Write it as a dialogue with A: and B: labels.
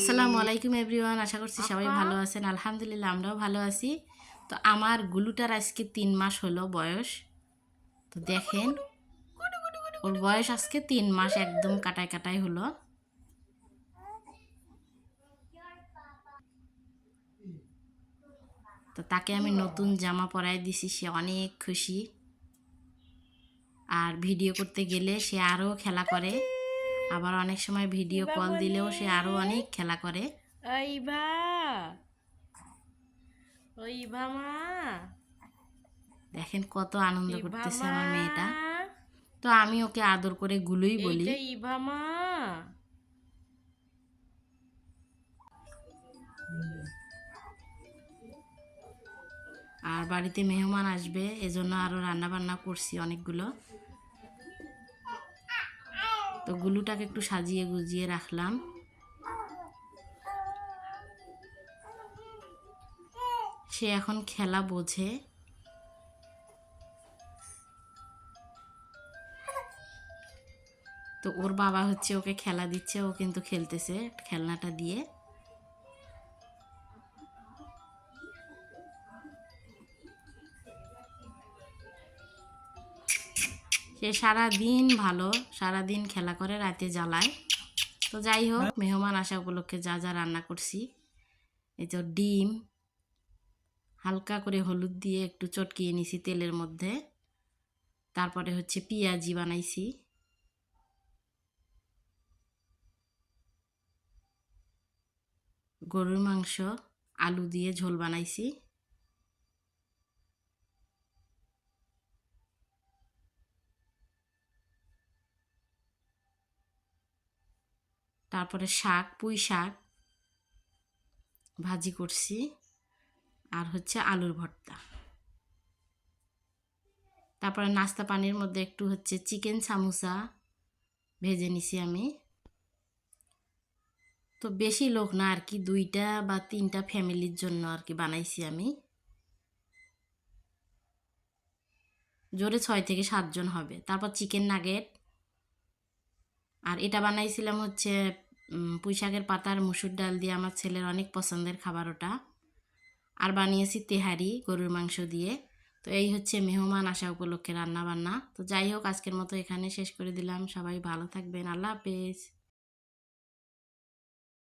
A: আসসালামু আলাইকুম এভরিওয়ান আশা করছি সবাই ভালো আছেন। আলহামদুলিল্লাহ আমরাও ভালো আছি। তো আমার গুলুটার আজকে তিন মাস হলো বয়স। তো দেখেন ওর বয়স আজকে তিন মাস একদম কাটায় কাটায় হলো। তো তাকে আমি নতুন জামা পরাই দিছি সে অনেক খুশি। আর ভিডিও করতে গেলে সে আরও খেলা করে। আবার অনেক সময় ভিডিও কল দিলেও সে আরও অনেক খেলা করে।
B: মা।
A: দেখেন কত আনন্দ করতেছে আমার মেয়েটা। তো আমি ওকে আদর করে গুলোই বলি।
B: ইভা মা।
A: আর বাড়িতে মেহমান আসবে এজন্য আরও রান্না বান্না করছি অনেকগুলো। তো গুলুটাকে একটু সাজিয়ে গুজিয়ে রাখলাম। সে এখন খেলা বোঝে। তো ওর বাবা হচ্ছে ওকে খেলা দিচ্ছে, ও কিন্তু খেলতেছে খেলনাটা দিয়ে। সে সারা দিন ভালো সারা দিন খেলা করে, রাতে জ্বালায়। তো যাই হোক, মেহমান আসা উপলক্ষে যা যা রান্না করছি, এই তো ডিম, হালকা করে হলুদ দিয়ে একটু চটকিয়ে নিছি তেলের মধ্যে। তারপরে হচ্ছে পেঁয়াজি বানাইছি। গরুর মাংস, আলু দিয়ে ঝোল বানাইছি। তারপরে শাক, পুঁই শাক ভাজি করছি। আর হচ্ছে আলুর ভর্তা। তারপরে নাস্তা পানির মধ্যে একটু হচ্ছে চিকেন সামোসা ভেজে নিছি আমি। তো বেশি লোক না আর কি, দুইটা বা তিনটা ফ্যামিলির জন্য আর কি বানাইছি আমি। জোরে ছয় থেকে সাতজন হবে। তারপর চিকেন নাগেট আর এটা বানাইছিলাম হচ্ছে পুঁইশাকের পাতার মুসুর ডাল দিয়ে আমার ছেলের অনেক পছন্দের খাবার ওটা। আর বানিয়েছি তেহারি, গরুর মাংস দিয়ে। তো এই হচ্ছে মেহমান আসা উপলক্ষে রান্না বান্না তো যাই হোক, আজকের মতো এখানে শেষ করে দিলাম। সবাই ভালো থাকবেন। আল্লাহ হাফেজ।